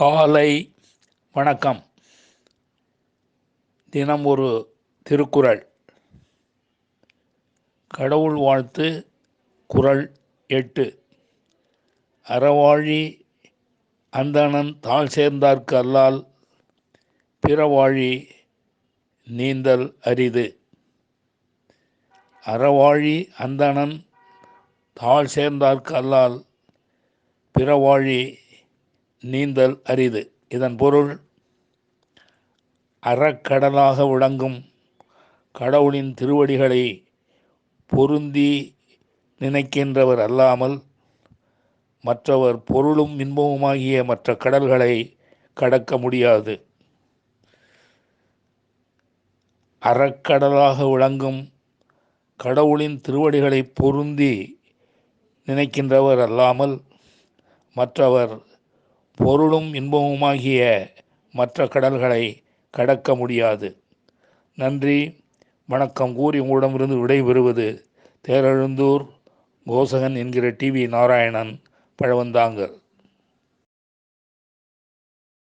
காலை வணக்கம். தினம் ஒரு திருக்குறள். கடவுள் வாழ்த்து குறள் எட்டு. அறவாழி அந்தணன் தாழ் சேர்ந்தார்க்கு அல்லால் பிறவாழி நீந்தல் அரிது. அறவாழி அந்தணன் தாழ் சேர்ந்தார்க்கு அல்லால் பிறவாழி நீந்தல் அரிது. இதன் பொருள் அறக்கடலாக விளங்கும் கடவுளின் திருவடிகளை பொருந்தி நினைக்கின்றவர் அல்லாமல் மற்றவர் பொருளும் இன்பமுமாகிய மற்ற கடல்களை கடக்க முடியாது. அறக்கடலாக விளங்கும் கடவுளின் திருவடிகளை பொருந்தி நினைக்கின்றவர் அல்லாமல் மற்றவர் பொருளும் இன்பமுமாகிய மற்ற கடல்களை கடக்க முடியாது. நன்றி. வணக்கம். கூறி உங்களிடமிருந்து விடைபெறுவது தேரெழுந்தூர் கோசகன் என்கிற டிவி நாராயணன் பழவந்தாங்கர்.